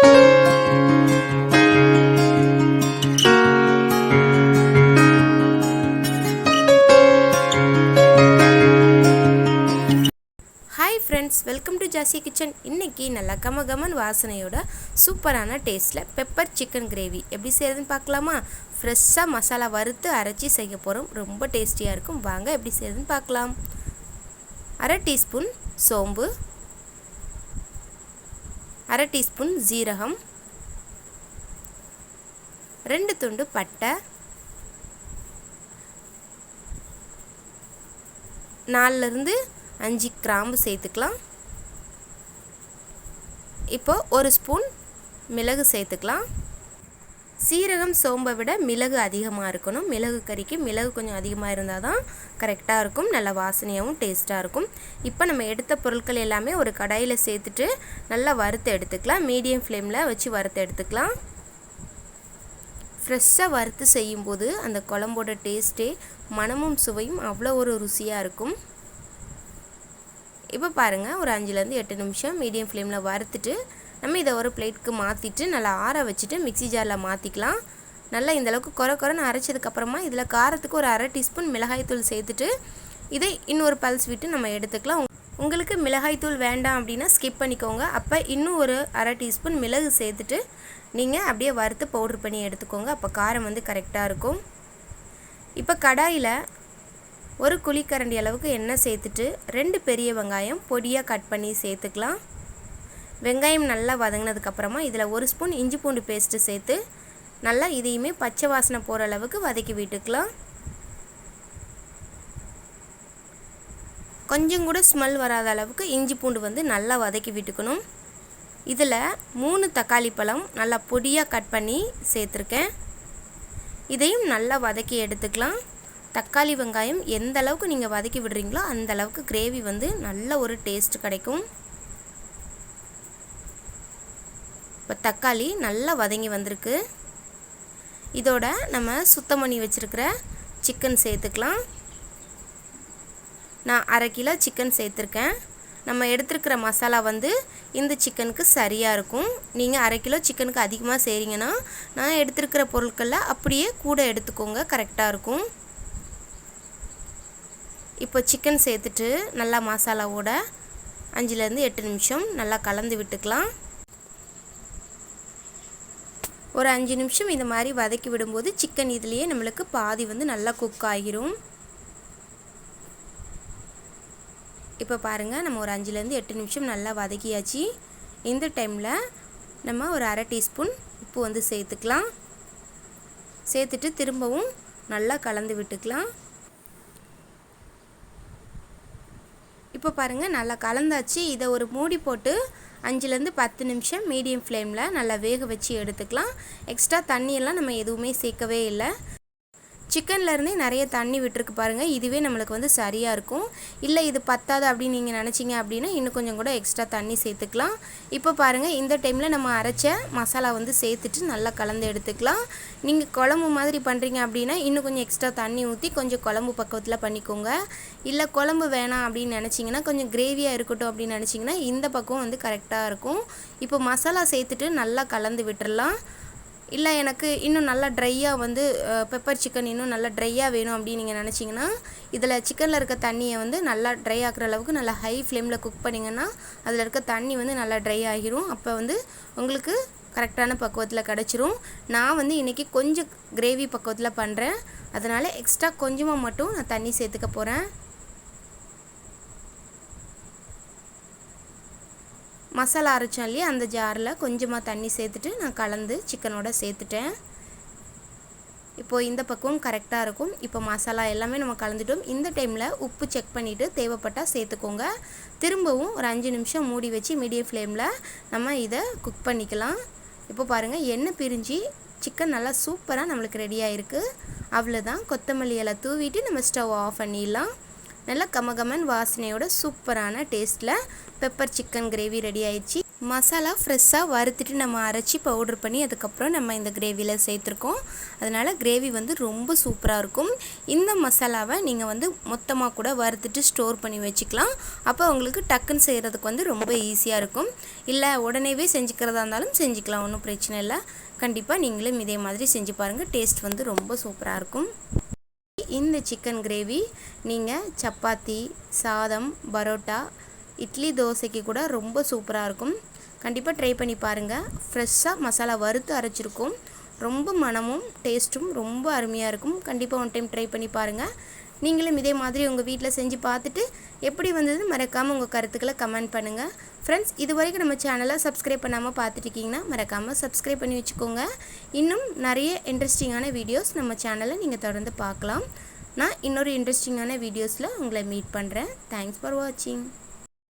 Hi friends welcome to Jasi kitchen இன்னைக்கு நல்லா கம கமன் வாசனையோட சூப்பரான டேஸ்ட்டில் பெப்பர் சிக்கன் கிரேவி எப்படி செய்யறதுன்னு பார்க்கலாமா? ஃப்ரெஷ்ஷாக மசாலா வறுத்து அரைச்சி செய்ய போகிறோம் ரொம்ப டேஸ்டியாக இருக்கும். வாங்க எப்படி செய்யறதுன்னு பார்க்கலாம். அரை டீஸ்பூன் சோம்பு அரை டீஸ்பூன் ஜீரகம் ரெண்டு துண்டு பட்டை நாலுலேருந்து அஞ்சு கிராம்பு சேர்த்துக்கலாம். இப்போ ஒரு ஸ்பூன் மிளகு சேர்த்துக்கலாம். சீரகம் சோம்பை விட மிளகு அதிகமாக இருக்கணும். மிளகு கறிக்கு மிளகு கொஞ்சம் அதிகமாக இருந்தால் தான் கரெக்டாக இருக்கும். நல்ல வாசனையாகவும் டேஸ்ட்டாக இருக்கும். இப்போ நம்ம எடுத்த பொருட்கள் எல்லாமே ஒரு கடாயில் சேர்த்துட்டு நல்லா வறுத்து எடுத்துக்கலாம். மீடியம் ஃப்ளேமில் வச்சு வறுத்து எடுத்துக்கலாம். ஃப்ரெஷ்ஷாக வறுத்து செய்யும்போது அந்த குழம்போட டேஸ்ட்டே மனமும் சுவையும் அவ்வளோ ஒரு ருசியாக இருக்கும். இப்போ பாருங்கள் ஒரு அஞ்சுலேருந்து எட்டு நிமிஷம் மீடியம் ஃப்ளேமில் வறுத்துட்டு நம்ம இதை ஒரு பிளேட்க்கு மாற்றிட்டு நல்லா ஆற வச்சுட்டு மிக்சி ஜாரில் மாற்றிக்கலாம் நல்லா இந்தளவுக்கு குறை குறைன்னு அரைச்சதுக்கப்புறமா இதில் காரத்துக்கு ஒரு அரை டீஸ்பூன் மிளகாய்த்தூள் சேர்த்துட்டு இதை இன்னொரு பல்ஸ் விட்டு நம்ம எடுத்துக்கலாம். உங்களுக்கு மிளகாய்த்தூள் வேண்டாம் அப்படின்னா ஸ்கிப் பண்ணிக்கோங்க. அப்போ இன்னும் ஒரு அரை டீஸ்பூன் மிளகு சேர்த்துட்டு நீங்கள் அப்படியே வறுத்து பவுட்ரு பண்ணி எடுத்துக்கோங்க. அப்போ காரம் வந்து கரெக்டாக இருக்கும். இப்போ கடாயில் ஒரு குழிக்கரண்டி அளவுக்கு எண்ணெய் சேர்த்துட்டு ரெண்டு பெரிய வெங்காயம் பொடியாக கட் பண்ணி சேர்த்துக்கலாம். வெங்காயம் நல்லா வதங்கினதுக்கப்புறமா இதில் ஒரு ஸ்பூன் இஞ்சி பூண்டு பேஸ்ட்டு சேர்த்து நல்லா இதையுமே பச்சை வாசனை போகிற அளவுக்கு வதக்கி விட்டுக்கலாம். கொஞ்சம் கூட ஸ்மெல் வராத அளவுக்கு இஞ்சி பூண்டு வந்து நல்லா வதக்கி விட்டுக்கணும். இதில் மூணு தக்காளி பழம் நல்லா பொடியாக கட் பண்ணி சேர்த்துருக்கேன். இதையும் நல்லா வதக்கி எடுத்துக்கலாம். தக்காளி வெங்காயம் எந்த அளவுக்கு நீங்கள் வதக்கி விடுறீங்களோ அந்த அளவுக்கு கிரேவி வந்து நல்ல ஒரு டேஸ்ட் கிடைக்கும். இப்போ தக்காளி நல்லா வதங்கி வந்திருக்கு. இதோட நம்ம சுத்தம் பண்ணி வச்சுருக்கிற சிக்கன் சேர்த்துக்கலாம். நான் அரை கிலோ சிக்கன் சேர்த்துருக்கேன். நம்ம எடுத்துருக்கிற மசாலா வந்து இந்த சிக்கனுக்கு சரியாக இருக்கும். நீங்கள் அரை கிலோ சிக்கனுக்கு அதிகமாக செய்கிறீங்கன்னா நான் எடுத்துருக்கிற பொருட்களில் அப்படியே கூட எடுத்துக்கோங்க கரெக்டாக இருக்கும். இப்போ சிக்கன் சேர்த்துட்டு நல்லா மசாலாவோட அஞ்சுலேருந்து எட்டு நிமிஷம் நல்லா கலந்து விட்டுக்கலாம். ஒரு அஞ்சு நிமிஷம் இந்த மாதிரி வதக்கி விடும்போது சிக்கன் இதுலேயே நம்மளுக்கு பாதி வந்து நல்லா குக் ஆகிரும். இப்போ பாருங்கள் நம்ம ஒரு அஞ்சுலேருந்து எட்டு நிமிஷம் நல்லா வதக்கியாச்சு. இந்த டைமில் நம்ம ஒரு அரை டீஸ்பூன் உப்பு வந்து சேர்த்துக்கலாம். சேர்த்துட்டு திரும்பவும் நல்லா கலந்து விட்டுக்கலாம். இப்போ பாருங்கள் நல்லா கலந்தாச்சு. இதை ஒரு மூடி போட்டு அஞ்சுலேருந்து பத்து நிமிஷம் மீடியம் ஃப்ளேமில் நல்லா வேக வச்சு எடுத்துக்கலாம். எக்ஸ்ட்ரா தண்ணியெல்லாம் நம்ம எதுவுமே சேர்க்கவே இல்லை. சிக்கன்லேருந்தே நிறைய தண்ணி விட்டுருக்கு பாருங்கள் இதுவே நம்மளுக்கு வந்து சரியாக இருக்கும். இல்லை இது பத்தாது அப்படின்னு நீங்கள் நினச்சிங்க அப்படின்னா இன்னும் கொஞ்சம் கூட எக்ஸ்ட்ரா தண்ணி சேர்த்துக்கலாம். இப்போ பாருங்கள் இந்த டைமில் நம்ம அரைச்ச மசாலா வந்து சேர்த்துட்டு நல்லா கலந்து எடுத்துக்கலாம். நீங்கள் குழம்பு மாதிரி பண்ணுறீங்க அப்படின்னா இன்னும் கொஞ்சம் எக்ஸ்ட்ரா தண்ணி ஊற்றி கொஞ்சம் குழம்பு பக்கத்தில் பண்ணிக்கோங்க. இல்லை குழம்பு வேணாம் அப்படின்னு நினச்சிங்கன்னா கொஞ்சம் கிரேவியாக இருக்கட்டும் அப்படின்னு நினச்சிங்கன்னா இந்த பக்கம் வந்து கரெக்டாக இருக்கும். இப்போ மசாலா சேர்த்துட்டு நல்லா கலந்து விட்டுடலாம் இல்லை எனக்கு இன்னும் நல்லா ட்ரையாக வந்து பெப்பர் சிக்கன் இன்னும் நல்லா ட்ரையாக வேணும் அப்படின்னு நீங்கள் நினச்சிங்கன்னா இதில் சிக்கனில் இருக்க தண்ணியை வந்து நல்லா ட்ரை ஆக்குற அளவுக்கு நல்லா ஹை ஃப்ளேமில் குக் பண்ணிங்கன்னா அதில் இருக்க தண்ணி வந்து நல்லா ட்ரை ஆகிரும். அப்போ வந்து உங்களுக்கு கரெக்டான பக்குவத்தில் கிடச்சிரும். நான் வந்து இன்றைக்கி கொஞ்சம் கிரேவி பக்குவத்தில் பண்ணுறேன் அதனால் எக்ஸ்ட்ரா கொஞ்சமாக மட்டும் நான் தண்ணி சேர்த்துக்க போகிறேன் மசாலா அரைச்சோம் இல்லையா? அந்த ஜாரில் கொஞ்சமாக தண்ணி சேர்த்துட்டு நான் கலந்து சிக்கனோட சேர்த்துட்டேன். இப்போது இந்த பக்கம் கரெக்டாக இருக்கும். இப்போ மசாலா எல்லாமே நம்ம கலந்துட்டோம். இந்த டைமில் உப்பு செக் பண்ணிவிட்டு தேவைப்பட்டால் சேர்த்துக்கோங்க. திரும்பவும் ஒரு அஞ்சு நிமிஷம் மூடி வச்சு மீடியம் ஃப்ளேமில் நம்ம இதை குக் பண்ணிக்கலாம். இப்போ பாருங்கள் எண்ணெய் பிரிஞ்சு சிக்கன் நல்லா சூப்பராக நம்மளுக்கு ரெடி ஆகிருக்கு அவ்வளோதான் கொத்தமல்லி இலை தூவிட்டு நம்ம ஸ்டவ் ஆஃப் பண்ணிடலாம். நல்லா கமகமன் வாசனையோட சூப்பரான டேஸ்ட்டில் பெப்பர் சிக்கன் கிரேவி ரெடி ஆயிடுச்சு. மசாலா ஃப்ரெஷ்ஷாக வறுத்துட்டு நம்ம அரைச்சி பவுட்ரு பண்ணி அதுக்கப்புறம் நம்ம இந்த கிரேவியில் சேர்த்துருக்கோம். அதனால் கிரேவி வந்து ரொம்ப சூப்பராக இருக்கும். இந்த மசாலாவை நீங்கள் வந்து மொத்தமாக கூட வறுத்துட்டு ஸ்டோர் பண்ணி வச்சுக்கலாம். அப்போ உங்களுக்கு டக்குன்னு செய்கிறதுக்கு வந்து ரொம்ப ஈஸியாக இருக்கும். இல்லை உடனேவே செஞ்சுக்கிறதா இருந்தாலும் செஞ்சுக்கலாம் ஒன்றும் பிரச்சனை இல்லை. கண்டிப்பாக நீங்களும் இதே மாதிரி செஞ்சு பாருங்கள் டேஸ்ட் வந்து ரொம்ப சூப்பராக இருக்கும். இந்த சிக்கன் கிரேவி நீங்கள் சப்பாத்தி சாதம் பரோட்டா இட்லி தோசைக்கு கூட ரொம்ப சூப்பராக இருக்கும். கண்டிப்பாக ட்ரை பண்ணி பாருங்கள் ஃப்ரெஷ்ஷாக மசாலா வறுத்து அரைச்சிருக்கும். ரொம்ப மனமும் டேஸ்ட்டும் ரொம்ப அருமையாக இருக்கும். கண்டிப்பாக ஒன் டைம் ட்ரை பண்ணி பாருங்கள் நீங்களும் இதே மாதிரி உங்கள் வீட்டில் செஞ்சு பார்த்துட்டு எப்படி வந்தது மறக்காமல் உங்கள் கருத்துக்களை கமெண்ட் பண்ணுங்கள் ஃப்ரெண்ட்ஸ் இது வரைக்கும் நம்ம சேனலை சப்ஸ்கிரைப் பண்ணாமல் பார்த்துட்ருக்கீங்கன்னா மறக்காமல் சப்ஸ்கிரைப் பண்ணி வச்சுக்கோங்க. இன்னும் நிறைய இன்ட்ரெஸ்டிங்கான வீடியோஸ் நம்ம சேனலை நீங்கள் தொடர்ந்து பார்க்கலாம். நான் இன்னொரு இன்ட்ரெஸ்டிங்கான வீடியோஸில் உங்களை மீட் பண்ணுறேன் தேங்க்ஸ் ஃபார் வாட்சிங்